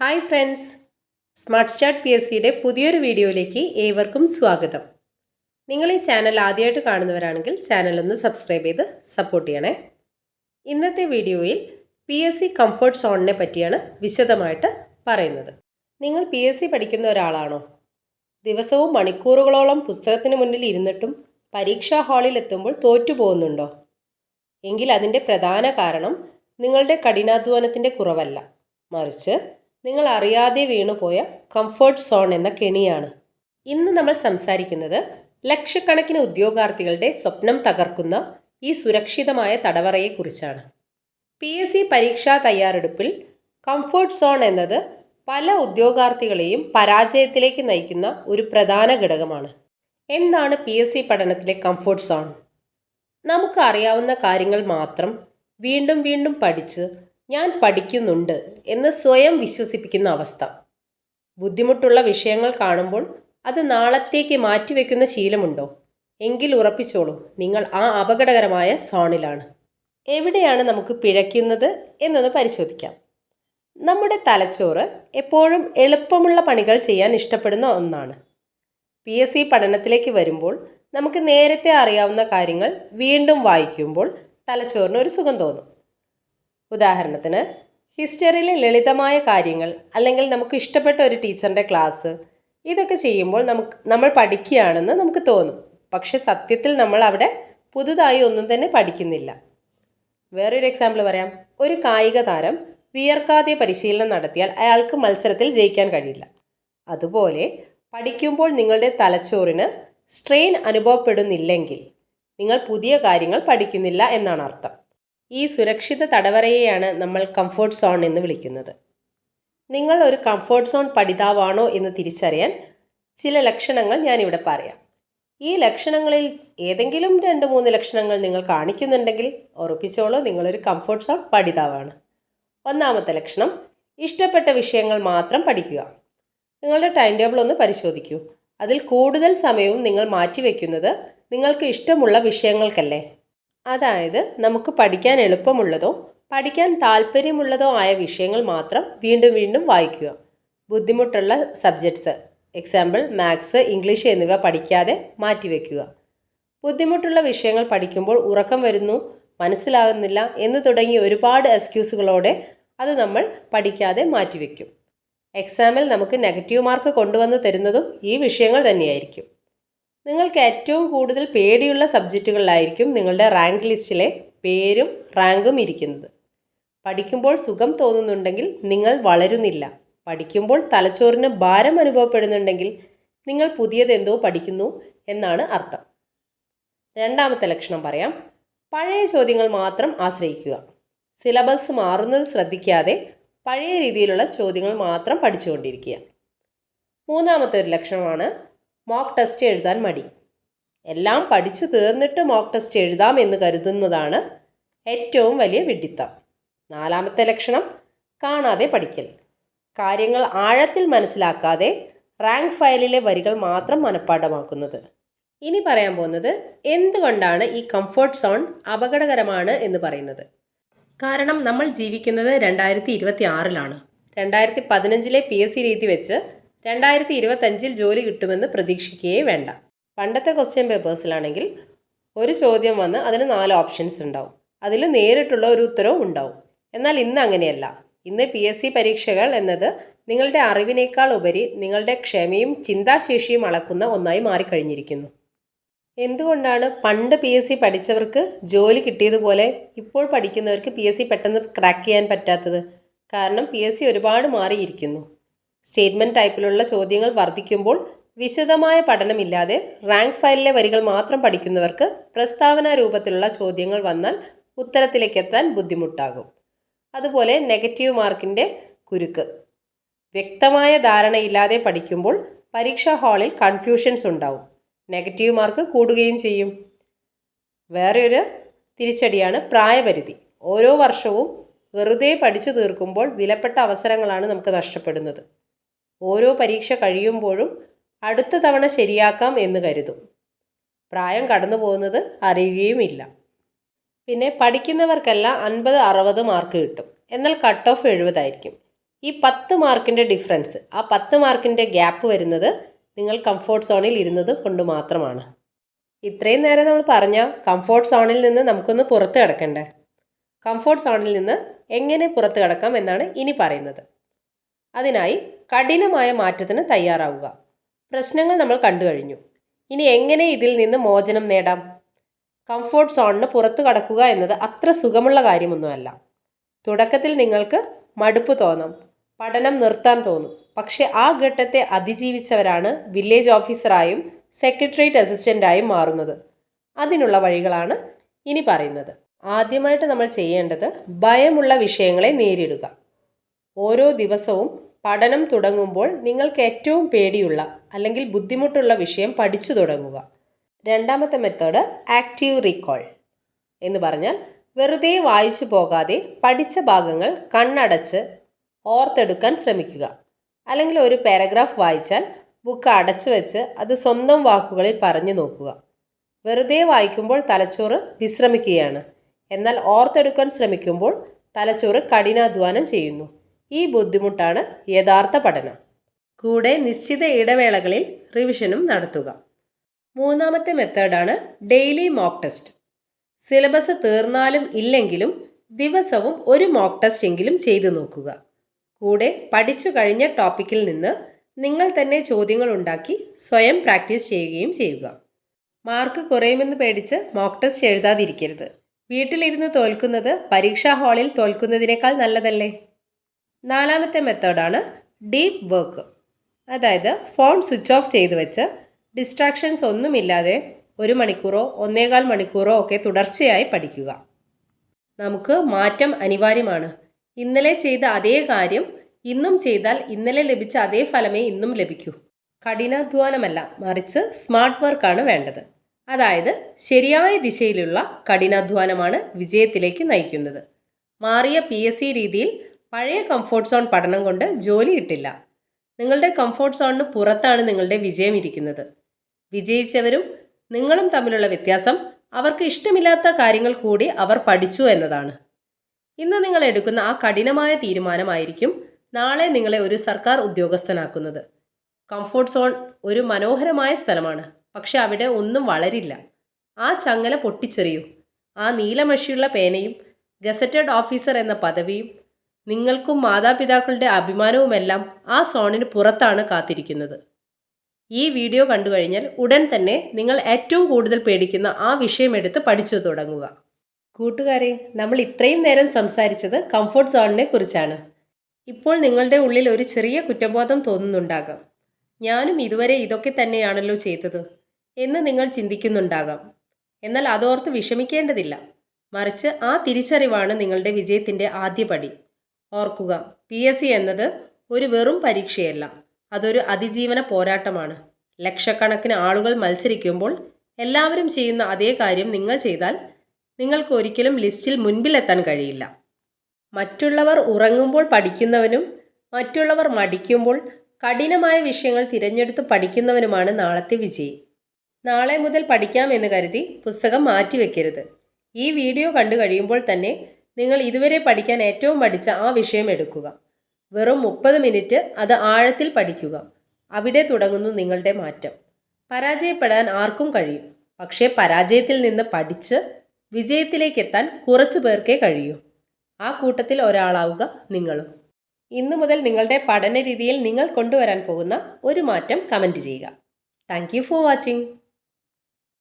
Hi friends. Smart start P S സിയുടെ പുതിയൊരു വീഡിയോയിലേക്ക് ഏവർക്കും സ്വാഗതം. നിങ്ങൾ ഈ ചാനൽ ആദ്യമായിട്ട് കാണുന്നവരാണെങ്കിൽ ചാനൽ ഒന്ന് സബ്സ്ക്രൈബ് ചെയ്ത് സപ്പോർട്ട് ചെയ്യണേ. ഇന്നത്തെ വീഡിയോയിൽ പി എസ് സി കംഫർട്ട് സോണിനെ പറ്റിയാണ് വിശദമായിട്ട് പറയുന്നത്. നിങ്ങൾ പി എസ് സി പഠിക്കുന്ന ഒരാളാണോ? ദിവസവും മണിക്കൂറുകളോളം പുസ്തകത്തിന് മുന്നിൽ ഇരുന്നിട്ടും പരീക്ഷാ ഹാളിൽ എത്തുമ്പോൾ തോറ്റു പോകുന്നുണ്ടോ? എങ്കിൽ അതിന്റെ പ്രധാന കാരണം നിങ്ങളുടെ കഠിനാധ്വാനത്തിന്റെ കുറവല്ല. മറിച്ച് നിങ്ങൾ അറിയാതെ വീണുപോയ കംഫർട്ട് സോൺ എന്ന കെണിയാണ്. ഇന്ന് നമ്മൾ സംസാരിക്കുന്നത് ലക്ഷക്കണക്കിന് ഉദ്യോഗാർത്ഥികളുടെ സ്വപ്നം തകർക്കുന്ന ഈ സുരക്ഷിതമായ തടവറയെക്കുറിച്ചാണ്. പി എസ് സി പരീക്ഷാ തയ്യാറെടുപ്പിൽ കംഫർട്ട് സോൺ എന്നത് പല ഉദ്യോഗാർത്ഥികളെയും പരാജയത്തിലേക്ക് നയിക്കുന്ന ഒരു പ്രധാന ഘടകമാണ്. എന്താണ് പി എസ് സി പഠനത്തിലെ കംഫർട്ട് സോൺ നമുക്ക് അറിയാവുന്ന കാര്യങ്ങൾ മാത്രം വീണ്ടും വീണ്ടും പഠിച്ച് ഞാൻ പഠിക്കുന്നുണ്ട് എന്ന് സ്വയം വിശ്വസിപ്പിക്കുന്ന അവസ്ഥ. ബുദ്ധിമുട്ടുള്ള വിഷയങ്ങൾ കാണുമ്പോൾ അത് നാളത്തേക്ക് മാറ്റിവെക്കുന്ന ശീലമുണ്ടോ? എങ്കിൽ ഉറപ്പിച്ചോളൂ നിങ്ങൾ ആ അപകടകരമായ സോണിലാണ്. എവിടെയാണ് നമുക്ക് പിഴയ്ക്കുന്നത് എന്നൊന്ന് പരിശോധിക്കാം. നമ്മുടെ തലച്ചോറ് എപ്പോഴും എളുപ്പമുള്ള പണികൾ ചെയ്യാൻ ഇഷ്ടപ്പെടുന്ന ഒന്നാണ്. പി എസ് സി പഠനത്തിലേക്ക് വരുമ്പോൾ നമുക്ക് നേരത്തെ അറിയാവുന്ന കാര്യങ്ങൾ വീണ്ടും വായിക്കുമ്പോൾ തലച്ചോറിന് ഒരു സുഖം തോന്നും. ഉദാഹരണത്തിന് ഹിസ്റ്ററിയിലെ ലളിതമായ കാര്യങ്ങൾ അല്ലെങ്കിൽ നമുക്ക് ഇഷ്ടപ്പെട്ട ഒരു ടീച്ചറിന്റെ ക്ലാസ് ഇതൊക്കെ ചെയ്യുമ്പോൾ നമുക്ക് നമ്മൾ പഠിക്കുകയാണെന്ന് നമുക്ക് തോന്നും. പക്ഷെ സത്യത്തിൽ നമ്മൾ അവിടെ പുതുതായി ഒന്നും തന്നെ പഠിക്കുന്നില്ല. വേറൊരു എക്സാമ്പിൾ പറയാം. ഒരു കായിക താരം വിയർക്കാതെ പരിശീലനം നടത്തിയാൽ അയാൾക്ക് മത്സരത്തിൽ ജയിക്കാൻ കഴിയില്ല. അതുപോലെ പഠിക്കുമ്പോൾ നിങ്ങളുടെ തലച്ചോറിന് സ്ട്രെയിൻ അനുഭവപ്പെടുന്നില്ലെങ്കിൽ നിങ്ങൾ പുതിയ കാര്യങ്ങൾ പഠിക്കുന്നില്ല എന്നാണ് അർത്ഥം. ഈ സുരക്ഷിത തടവറയെയാണ് നമ്മൾ കംഫോർട്ട് സോൺ എന്ന് വിളിക്കുന്നത്. നിങ്ങൾ ഒരു കംഫോർട്ട് സോൺ പഠിതാവാണോ എന്ന് തിരിച്ചറിയാൻ ചില ലക്ഷണങ്ങൾ ഞാനിവിടെ പറയാം. ഈ ലക്ഷണങ്ങളിൽ ഏതെങ്കിലും രണ്ട് മൂന്ന് ലക്ഷണങ്ങൾ നിങ്ങൾ കാണിക്കുന്നുണ്ടെങ്കിൽ ഉറപ്പിച്ചോളൂ നിങ്ങളൊരു കംഫോർട്ട് സോൺ പഠിതാവാണ്. ഒന്നാമത്തെ ലക്ഷണം ഇഷ്ടപ്പെട്ട വിഷയങ്ങൾ മാത്രം പഠിക്കുക. നിങ്ങളുടെ ടൈം ടേബിൾ ഒന്ന് പരിശോധിക്കൂ. അതിൽ കൂടുതൽ സമയവും നിങ്ങൾ മാറ്റിവെക്കുന്നത് നിങ്ങൾക്ക് ഇഷ്ടമുള്ള വിഷയങ്ങൾക്കല്ലേ? അതായത് നമുക്ക് പഠിക്കാൻ എളുപ്പമുള്ളതോ പഠിക്കാൻ താല്പര്യമുള്ളതോ ആയ വിഷയങ്ങൾ മാത്രം വീണ്ടും വീണ്ടും വായിക്കുക. ബുദ്ധിമുട്ടുള്ള സബ്ജക്ട്സ് എക്സാമ്പിൾ മാത്സ് ഇംഗ്ലീഷ് എന്നിവ പഠിക്കാതെ മാറ്റിവെക്കുക. ബുദ്ധിമുട്ടുള്ള വിഷയങ്ങൾ പഠിക്കുമ്പോൾ ഉറക്കം വരുന്നു മനസ്സിലാകുന്നില്ല എന്ന് തുടങ്ങി ഒരുപാട് എക്സ്ക്യൂസുകളോടെ അത് നമ്മൾ പഠിക്കാതെ മാറ്റിവെക്കും. എക്സാമിൽ നമുക്ക് നെഗറ്റീവ് മാർക്ക് കൊണ്ടുവന്ന് തരുന്നതും ഈ വിഷയങ്ങൾ തന്നെയായിരിക്കും. നിങ്ങൾക്ക് ഏറ്റവും കൂടുതൽ പേടിയുള്ള സബ്ജക്റ്റുകളിലായിരിക്കും നിങ്ങളുടെ റാങ്ക് ലിസ്റ്റിലെ പേരും റാങ്കും ഇരിക്കുന്നത്. പഠിക്കുമ്പോൾ സുഖം തോന്നുന്നുണ്ടെങ്കിൽ നിങ്ങൾ വളരുന്നില്ല. പഠിക്കുമ്പോൾ തലച്ചോറിന് ഭാരം അനുഭവപ്പെടുന്നുണ്ടെങ്കിൽ നിങ്ങൾ പുതിയതെന്തോ പഠിക്കുന്നു എന്നാണ് അർത്ഥം. രണ്ടാമത്തെ ലക്ഷണം പറയാം. പഴയ ചോദ്യങ്ങൾ മാത്രം ആശ്രയിക്കുക. സിലബസ് മാറുന്നത് ശ്രദ്ധിക്കാതെ പഴയ രീതിയിലുള്ള ചോദ്യങ്ങൾ മാത്രം പഠിച്ചുകൊണ്ടിരിക്കുക. മൂന്നാമത്തെ ഒരു ലക്ഷണമാണ് മോക്ക് ടെസ്റ്റ് എഴുതാൻ മടി. എല്ലാം പഠിച്ചു തീർന്നിട്ട് മോക്ക് ടെസ്റ്റ് എഴുതാം എന്ന് കരുതുന്നതാണ് ഏറ്റവും വലിയ വിഡിത്തം. നാലാമത്തെ ലക്ഷണം കാണാതെ പഠിക്കൽ. കാര്യങ്ങൾ ആഴത്തിൽ മനസ്സിലാക്കാതെ റാങ്ക് ഫയലിലെ വരികൾ മാത്രം മനഃപ്പാഠമാക്കുന്നത്. ഇനി പറയാൻ പോകുന്നത് എന്തുകൊണ്ടാണ് ഈ കംഫോർട്ട് സോൺ അപകടകരമാണ് എന്ന് പറയുന്നത്? കാരണം നമ്മൾ ജീവിക്കുന്നത് രണ്ടായിരത്തി ഇരുപത്തി ആറിലാണ് രണ്ടായിരത്തി പതിനഞ്ചിലെ പി എസ് സി രീതി വെച്ച് രണ്ടായിരത്തി ഇരുപത്തഞ്ചിൽ ജോലി കിട്ടുമെന്ന് പ്രതീക്ഷിക്കുകയേ വേണ്ട. പണ്ടത്തെ ക്വസ്റ്റ്യൻ പേപ്പേഴ്സിലാണെങ്കിൽ ഒരു ചോദ്യം വന്ന് അതിന് നാല് ഓപ്ഷൻസ് ഉണ്ടാവും. അതിൽ നേരിട്ടുള്ള ഒരു ഉത്തരവും ഉണ്ടാവും. എന്നാൽ ഇന്ന് അങ്ങനെയല്ല. ഇന്ന് പി എസ് സി പരീക്ഷകൾ എന്നത് നിങ്ങളുടെ അറിവിനേക്കാൾ ഉപരി നിങ്ങളുടെ ക്ഷമയും ചിന്താശേഷിയും അളക്കുന്ന ഒന്നായി മാറിക്കഴിഞ്ഞിരിക്കുന്നു. എന്തുകൊണ്ടാണ് പണ്ട് പി എസ് സി പഠിച്ചവർക്ക് ജോലി കിട്ടിയതുപോലെ ഇപ്പോൾ പഠിക്കുന്നവർക്ക് പി എസ് സി പെട്ടെന്ന് ക്രാക്ക് ചെയ്യാൻ പറ്റാത്തത്? കാരണം പി എസ് സി ഒരുപാട് മാറിയിരിക്കുന്നു. സ്റ്റേറ്റ്മെന്റ് ടൈപ്പിലുള്ള ചോദ്യങ്ങൾ വർദ്ധിക്കുമ്പോൾ വിശദമായ പഠനമില്ലാതെ റാങ്ക് ഫയലിലെ വരികൾ മാത്രം പഠിക്കുന്നവർക്ക് പ്രസ്താവന രൂപത്തിലുള്ള ചോദ്യങ്ങൾ വന്നാൽ ഉത്തരത്തിലേക്ക് എത്താൻ ബുദ്ധിമുട്ടാകും. അതുപോലെ നെഗറ്റീവ് മാർക്കിന്റെ കുരുക്ക്. വ്യക്തമായ ധാരണയില്ലാതെ പഠിക്കുമ്പോൾ പരീക്ഷാ ഹാളിൽ കൺഫ്യൂഷൻസ് ഉണ്ടാവും. നെഗറ്റീവ് മാർക്ക് കൂടുകയും ചെയ്യും. വേറെ ഒരു തിരിച്ചടിയാണ് പ്രായപരിധി. ഓരോ വർഷവും വെറുതെ പഠിച്ചു തീർക്കുമ്പോൾ വിലപ്പെട്ട അവസരങ്ങളാണ് നമുക്ക് നഷ്ടപ്പെടുന്നത്. ഓരോ പരീക്ഷ കഴിയുമ്പോഴും അടുത്ത തവണ ശരിയാക്കാം എന്ന് കരുതും. പ്രായം കടന്നു പോകുന്നത് അറിയുകയുമില്ല. പിന്നെ പഠിക്കുന്നവർക്കല്ല അൻപത് അറുപത് മാർക്ക് കിട്ടും. എന്നാൽ കട്ട് ഓഫ് എഴുപതായിരിക്കും. ഈ പത്ത് മാർക്കിന്റെ ഡിഫറൻസ് ആ പത്ത് മാർക്കിന്റെ ഗ്യാപ്പ് വരുന്നത് നിങ്ങൾ കംഫോർട്ട് സോണിൽ ഇരുന്നത് കൊണ്ട് മാത്രമാണ്. ഇത്രയും നേരം നമ്മൾ പറഞ്ഞ കംഫോർട്ട് സോണിൽ നിന്ന് നമുക്കൊന്ന് പുറത്ത് കിടക്കണ്ടേ? കംഫോർട്ട് സോണിൽ നിന്ന് എങ്ങനെ പുറത്ത് കിടക്കാം എന്നാണ് ഇനി പറയുന്നത്. അതിനായി കഠിനമായ മാറ്റത്തിന് തയ്യാറാവുക. പ്രശ്നങ്ങൾ നമ്മൾ കണ്ടു കഴിഞ്ഞു. ഇനി എങ്ങനെ ഇതിൽ നിന്ന് മോചനം നേടാം? കംഫോർട്ട് സോണിന് പുറത്തു കടക്കുക എന്നത് അത്ര സുഖമുള്ള കാര്യമൊന്നുമല്ല. തുടക്കത്തിൽ നിങ്ങൾക്ക് മടുപ്പ് തോന്നാം. പഠനം നിർത്താൻ തോന്നും. പക്ഷേ ആ ഘട്ടത്തെ അതിജീവിച്ചവരാണ് വില്ലേജ് ഓഫീസറായും സെക്രട്ടേറിയറ്റ് അസിസ്റ്റന്റായും മാറുന്നത്. അതിനുള്ള വഴികളാണ് ഇനി പറയുന്നത്. ആദ്യമായിട്ട് നമ്മൾ ചെയ്യേണ്ടത് ഭയമുള്ള വിഷയങ്ങളെ നേരിടുക. ഓരോ ദിവസവും പഠനം തുടങ്ങുമ്പോൾ നിങ്ങൾക്ക് ഏറ്റവും പേടിയുള്ള അല്ലെങ്കിൽ ബുദ്ധിമുട്ടുള്ള വിഷയം പഠിച്ചു തുടങ്ങുക. രണ്ടാമത്തെ മെത്തേഡ് ആക്റ്റീവ് റീകോൾ എന്ന് പറഞ്ഞാൽ വെറുതെ വായിച്ചു പോകാതെ പഠിച്ച ഭാഗങ്ങൾ കണ്ണടച്ച് ഓർത്തെടുക്കാൻ ശ്രമിക്കുക. അല്ലെങ്കിൽ ഒരു പാരഗ്രാഫ് വായിച്ചാൽ ബുക്ക് അടച്ചു വെച്ച് അത് സ്വന്തം വാക്കുകളിൽ പറഞ്ഞു നോക്കുക. വെറുതെ വായിക്കുമ്പോൾ തലച്ചോറ് വിശ്രമിക്കുകയാണ്. എന്നാൽ ഓർത്തെടുക്കാൻ ശ്രമിക്കുമ്പോൾ തലച്ചോറ് കഠിനാധ്വാനം ചെയ്യുന്നു. ഈ ബുദ്ധിമുട്ടാണ് യഥാർത്ഥ പഠനം. കൂടെ നിശ്ചിത ഇടവേളകളിൽ റിവിഷനും നടത്തുക. മൂന്നാമത്തെ മെത്തേഡാണ് ഡെയിലി മോക്ക് ടെസ്റ്റ്. സിലബസ് തീർന്നാലും ഇല്ലെങ്കിലും ദിവസവും ഒരു മോക്ക് ടെസ്റ്റ് എങ്കിലും ചെയ്തു നോക്കുക. കൂടെ പഠിച്ചു കഴിഞ്ഞ ടോപ്പിക്കിൽ നിന്ന് നിങ്ങൾ തന്നെ ചോദ്യങ്ങൾ ഉണ്ടാക്കി സ്വയം പ്രാക്ടീസ് ചെയ്യുകയും ചെയ്യുക. മാർക്ക് കുറയുമെന്ന് പേടിച്ച് മോക്ക് ടെസ്റ്റ് എഴുതാതിരിക്കരുത്. വീട്ടിലിരുന്ന് തോൽക്കുന്നത് പരീക്ഷാ ഹാളിൽ തോൽക്കുന്നതിനേക്കാൾ നല്ലതല്ലേ? നാലാമത്തെ മെത്തേഡാണ് ഡീപ്പ് വർക്ക്. അതായത് ഫോൺ സ്വിച്ച് ഓഫ് ചെയ്ത് വെച്ച് ഡിസ്ട്രാക്ഷൻസ് ഒന്നുമില്ലാതെ ഒരു മണിക്കൂറോ ഒന്നേകാൽ മണിക്കൂറോ ഒക്കെ തുടർച്ചയായി പഠിക്കുക. നമുക്ക് മാറ്റം അനിവാര്യമാണ്. ഇന്നലെ ചെയ്ത അതേ കാര്യം ഇന്നും ചെയ്താൽ ഇന്നലെ ലഭിച്ച അതേ ഫലമേ ഇന്നും ലഭിക്കൂ. കഠിനാധ്വാനമല്ല മറിച്ച് സ്മാർട്ട് വർക്കാണ് വേണ്ടത്. അതായത് ശരിയായ ദിശയിലുള്ള കഠിനാധ്വാനമാണ് വിജയത്തിലേക്ക് നയിക്കുന്നത്. മാറിയ പി രീതിയിൽ പഴയ കംഫോർട്ട് സോൺ പഠനം കൊണ്ട് ജോലി കിട്ടില്ല. നിങ്ങളുടെ കംഫോർട്ട് സോണിന് പുറത്താണ് നിങ്ങളുടെ വിജയം ഇരിക്കുന്നത്. വിജയിച്ചവരും നിങ്ങളും തമ്മിലുള്ള വ്യത്യാസം അവർക്ക് ഇഷ്ടമില്ലാത്ത കാര്യങ്ങൾ കൂടി അവർ പഠിച്ചു എന്നതാണ്. ഇന്ന് നിങ്ങൾ എടുക്കുന്ന ആ കഠിനമായ തീരുമാനമായിരിക്കും നാളെ നിങ്ങളെ ഒരു സർക്കാർ ഉദ്യോഗസ്ഥനാക്കുന്നത്. കംഫോർട്ട് സോൺ ഒരു മനോഹരമായ സ്ഥലമാണ്. പക്ഷെ അവിടെ ഒന്നും വളരില്ല. ആ ചങ്ങല പൊട്ടിച്ചെറിയൂ. ആ നീലമഷിയുള്ള പേനയും ഗസറ്റഡ് ഓഫീസർ എന്ന പദവിയും നിങ്ങൾക്കും മാതാപിതാക്കളുടെ അഭിമാനവുമെല്ലാം ആ സോണിന് പുറത്താണ് കാത്തിരിക്കുന്നത്. ഈ വീഡിയോ കണ്ടു കഴിഞ്ഞാൽ ഉടൻ തന്നെ നിങ്ങൾ ഏറ്റവും കൂടുതൽ പേടിക്കുന്ന ആ വിഷയമെടുത്ത് പഠിച്ചു തുടങ്ങുക. കൂട്ടുകാരെ നമ്മൾ ഇത്രയും നേരം സംസാരിച്ചത് കംഫർട്ട് സോണിനെ കുറിച്ചാണ്. ഇപ്പോൾ നിങ്ങളുടെ ഉള്ളിൽ ഒരു ചെറിയ കുറ്റബോധം തോന്നുന്നുണ്ടാകാം. ഞാനും ഇതുവരെ ഇതൊക്കെ തന്നെയാണല്ലോ ചെയ്തത് എന്ന് നിങ്ങൾ ചിന്തിക്കുന്നുണ്ടാകാം. എന്നാൽ അതോർത്ത് വിഷമിക്കേണ്ടതില്ല. മറിച്ച് ആ തിരിച്ചറിവാണ് നിങ്ങളുടെ വിജയത്തിന്റെ ആദ്യപടി ഓർക്കുക. പി എസ് സി എന്നത് ഒരു വെറും പരീക്ഷയല്ല. അതൊരു അതിജീവന പോരാട്ടമാണ്. ലക്ഷക്കണക്കിന് ആളുകൾ മത്സരിക്കുമ്പോൾ എല്ലാവരും ചെയ്യുന്ന അതേ കാര്യം നിങ്ങൾ ചെയ്താൽ നിങ്ങൾക്ക് ഒരിക്കലും ലിസ്റ്റിൽ മുൻപിലെത്താൻ കഴിയില്ല. മറ്റുള്ളവർ ഉറങ്ങുമ്പോൾ പഠിക്കുന്നവനും മറ്റുള്ളവർ മടിക്കുമ്പോൾ കഠിനമായ വിഷയങ്ങൾ തിരഞ്ഞെടുത്ത് പഠിക്കുന്നവനുമാണ് നാളത്തെ വിജയി. നാളെ മുതൽ പഠിക്കാമെന്ന് കരുതി പുസ്തകം മാറ്റിവെക്കരുത്. ഈ വീഡിയോ കണ്ടു കഴിയുമ്പോൾ തന്നെ നിങ്ങൾ ഇതുവരെ പഠിക്കാൻ ഏറ്റവും പഠിച്ച ആ വിഷയം എടുക്കുക. വെറും മുപ്പത് മിനിറ്റ് അത് ആഴത്തിൽ പഠിക്കുക. അവിടെ തുടങ്ങുന്നു നിങ്ങളുടെ മാറ്റം. പരാജയപ്പെടാൻ ആർക്കും കഴിയും. പക്ഷേ പരാജയത്തിൽ നിന്ന് പഠിച്ച് വിജയത്തിലേക്ക് എത്താൻ കുറച്ചു പേർക്കേ കഴിയൂ. ആ കൂട്ടത്തിൽ ഒരാളാവുക നിങ്ങളും. ഇന്നു മുതൽ നിങ്ങളുടെ പഠന രീതിയിൽ നിങ്ങൾ കൊണ്ടുവരാൻ പോകുന്ന ഒരു മാറ്റം കമന്റ് ചെയ്യുക. Thank for watching.